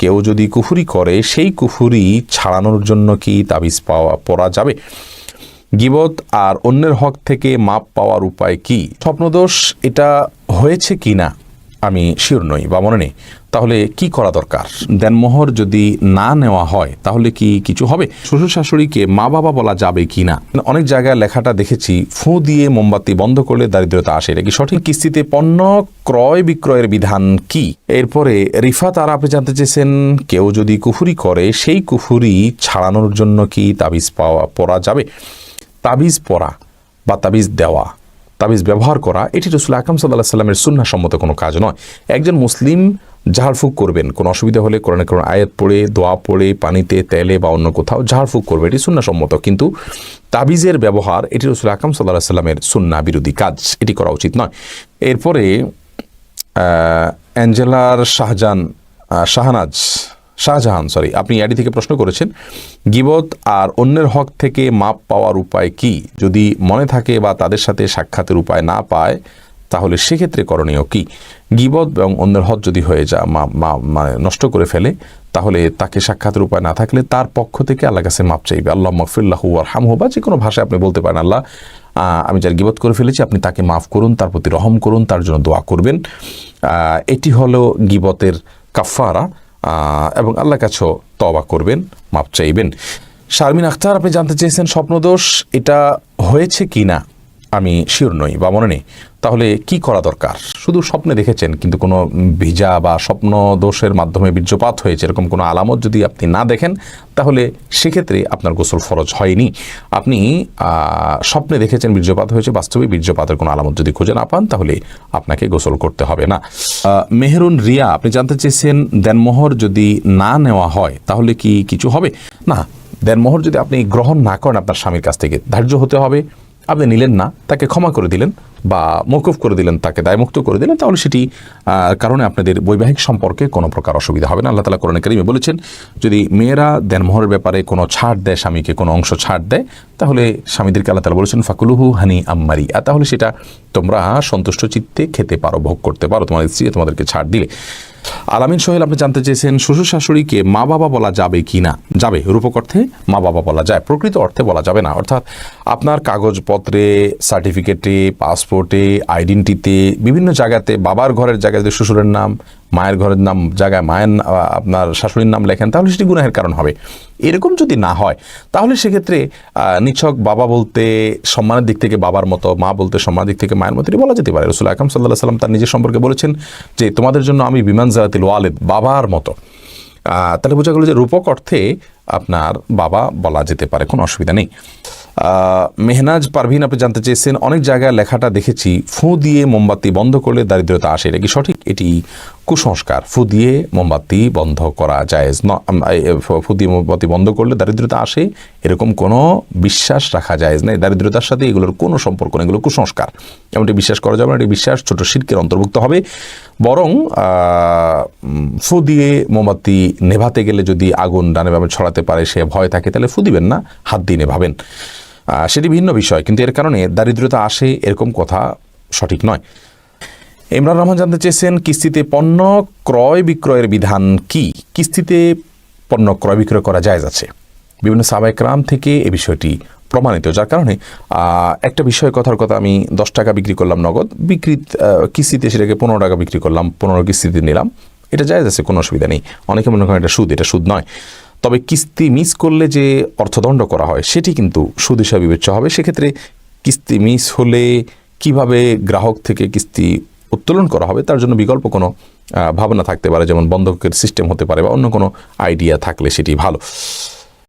কেউ যদি কুফুরি করে, সেই কুফুরি ছাড়ানোর জন্য কি তাবিজ পাওয়া, পড়া যাবে? গিবত আর অন্যের হক থেকে মাপ পাওয়ার উপায় কি? স্বপ্নদোষ, এটা হয়েছে কি না? আমি শিওর নই বা মনে নেই। তাহলে কি করা দরকার? দেনমোহর যদি না নেওয়া হয়, তাহলে কি কিছু হবে? শ্বশুর শাশুড়িকে মা বাবা বলা যাবে কি না? অনেক জায়গায় লেখাটা দেখেছি, ফু দিয়ে মোমবাতি বন্ধ করলে দারিদ্রতা আসে। এটা কি সঠিক কিস্তিতে পণ্য ক্রয় বিক্রয়ের বিধান কি? এরপরে রিফাত আর আপনি জানতে চেয়েছেন, কেউ যদি কুফুরি করে, সেই কুফুরি ছাড়ানোর জন্য কি তাবিজ পাওয়া, পরা যাবে? তাবিজ পরা বা তাবিজ দেওয়া তাবিজ ব্যবহার করা এটি রসুল আকরম সাল্লাহ সাল্লামের সুন্না সম্মত কোনো কাজ নয়। একজন মুসলিম ঝাড়ফুঁক করবেন কোনো অসুবিধা হলে কোরআনে কোরআন আয়াত পড়ে দোয়া পড়ে পানিতে তেলে বা অন্য কোথাও ঝাড়ফুঁক করবে এটি সুন্না সম্মত। কিন্তু তাবিজের ব্যবহার এটি রসুল আকরম সাল্লাহ সাল্লামের সুন্না বিরোধী কাজ এটি করা উচিত নয়। এরপরে অ্যাঞ্জেলার শাহজাহান আহ, শাহনাজ শাহজাহান সরি আপনি আইডি থেকে প্রশ্ন করেছেন, গিবত আর অন্যের হক থেকে মাপ পাওয়ার উপায় কি? যদি মনে থাকে বা তাদের সাথে সাক্ষাতের উপায় না পায়, তাহলে সেক্ষেত্রে করণীয় কি? গিবত এবং অন্যের হক যদি হয়ে যা মানে নষ্ট করে ফেলে, তাহলে তাকে সাক্ষাতের উপায় না থাকলে তার পক্ষ থেকে আল্লাহ কাছে মাপ চাইবে। আল্লাহ মকফিল্লাহু আর হামহু বা যে কোনো ভাষায় আপনি বলতে পারেন, আল্লাহ আমি যার গিবত করে ফেলেছি, আপনি তাকে মাফ করুন, তার প্রতি রহম করুন, তার জন্য দোয়া করবেন। এটি হলো গিবতের কাফারা এবং আল্লাহ কাছেও তবা করবেন, মাপ চাইবেন। শারমিন আখতার, আপনি জানতে চেয়েছেন স্বপ্নদোষ, এটা হয়েছে কি না আমি শিওর নই বা মনে নেই। তাহলে কি করা দরকার? শুধু স্বপ্নে দেখেছেন, কিন্তু কোনো ভিজা বা স্বপ্ন দোষের মাধ্যমে বীর্যপাত হয়েছে, এরকম কোনো আলামত যদি আপনি না দেখেন, তাহলে সেক্ষেত্রে আপনার গোসল ফরজ হয়নি। আপনি স্বপ্নে দেখেছেন বীর্যপাত হয়েছে, বাস্তবে বীর্যপাতের কোনো আলামত যদি খুঁজে না পান, তাহলে আপনাকে গোসল করতে হবে না। মেহরুন রিয়া, আপনি জানতে চেয়েছেন দেনমোহর যদি না নেওয়া হয়, তাহলে কি কিছু হবে? না, দেনমোহর যদি আপনি গ্রহণ না করেন, আপনার স্বামীর কাছ থেকে ধার্য হতে হবে। আপনি নিলেন না, তাকে ক্ষমা করে দিলেন বা মৌকুফ করে দিলেন, তাকে দায়মুক্ত করে দিলেন, তাহলে সেটি কারণে আপনাদের বৈবাহিক সম্পর্কে কোনো প্রকার অসুবিধা হবে না। আল্লাহ তালা কোরআন করিমে বলেছেন, যদি মেয়েরা দেনমোহরের ব্যাপারে কোনো ছাড় দেয় স্বামীকে, কোনো অংশ ছাড় দেয়, তাহলে স্বামীদেরকে আল্লাহ তালা বলেছেন, ফাকুলুহু হানি আম্মারি। আর তাহলে সেটা তোমরা সন্তুষ্ট চিত্তে খেতে পারো, ভোগ করতে পারো। তোমার স্ত্রী তোমাদেরকে ছাড় দিলে। আলামিন সোহেল, আপনি জানতে চেয়েছেন, শ্বশুর শাশুড়িকে মা বাবা বলা যাবে কি না যাবে রূপক অর্থে মা বাবা বলা যায়, প্রকৃত অর্থে বলা যাবে না। অর্থাৎ আপনার কাগজপত্রে সার্টিফিকেটে পাসপোর্টে আইডেন্টিতে বিভিন্ন জায়গাতে, বাবার ঘরের জায়গাতে শ্বশুরের নাম মায়ের ঘরের নাম, জায়গায় মায়ের আপনার শাশুড়ির নাম লেখেন, তাহলে সেটি গুনাহের কারণ হবে। এরকম যদি না হয়, তাহলে সেক্ষেত্রে নিছক বাবা বলতে সম্মানের দিক থেকে বাবার মতো, মা বলতে সম্মানের দিক থেকে মায়ের মতো বলা যেতে পারে। রসুল আকরম সাল্লাহ সাল্লাম তার নিজের সম্পর্কে বলেছেন যে, তোমাদের জন্য আমি বিমান জারাতিল ওয়ালেদ, বাবার মতো। তাহলে বোঝা গেল যে রূপক অর্থে আপনার বাবা বলা যেতে পারে, কোনো অসুবিধা নেই। মেহনাজ পারভিন, আপনি জানতে চেয়েছেন, অনেক জায়গায় লেখাটা দেখেছি, ফু দিয়ে মোমবাতি বন্ধ করলে দারিদ্রতা আসে, এটা কি সঠিক? এটি কুসংস্কার, ফু দিয়ে মোমবাতি বন্ধ করা যায় ফু দিয়ে মোমবাতি বন্ধ করলে দারিদ্রতা আসে, এরকম কোনো বিশ্বাস রাখা যায় না দারিদ্রতার সাথে এগুলোর কোনো সম্পর্ক নেই, এগুলো কুসংস্কার। এমনটি বিশ্বাস করা যাবে না, এটি বিশ্বাস ছোট শিল্পের অন্তর্ভুক্ত হবে। বরং ফু দিয়ে মোমবাতি নেভাতে গেলে যদি আগুন ডানে বামে ছড়াতে পারে, সে ভয় থাকে, তাহলে ফু দিবেন না, হাত দিয়ে নেভাবেন। সেটি ভিন্ন বিষয়, কিন্তু এর কারণে দারিদ্রতা আসে এরকম কথা সঠিক নয়। ইমরান রহমান জানতে চেয়েছেন, কিস্তিতে পণ্য ক্রয় বিক্রয়ের বিধান কি? কিস্তিতে পণ্য ক্রয় বিক্রয় করা জায়জ আছে। বিভিন্ন সাবাইকরাম থেকে এ বিষয়টি প্রমাণিত, যার কারণে একটা বিষয় কথার কথা আমি দশ টাকা বিক্রি করলাম নগদ বিক্রি কিস্তিতে সেটাকে পনেরো টাকা বিক্রি করলাম, পনেরো কিস্তিতে নিলাম। এটা যায় আছে কোনো অসুবিধা নেই। অনেকে মনে করেন এটা সুদ এটা সুদ নয়। তবে কিস্তি মিস করলে যে অর্থদণ্ড করা হয়, সেটি কিন্তু সুদ হিসাবে বিবেচ্য হবে। সেক্ষেত্রে কিস্তি মিস হলে কীভাবে গ্রাহক থেকে কিস্তি উত্তোলন করা হবে, তার জন্য বিকল্প কোনো ভাবনা থাকতে পারে, যেমন বন্ধকের সিস্টেম হতে পারে বা অন্য কোনো আইডিয়া থাকলে সেটি ভালো।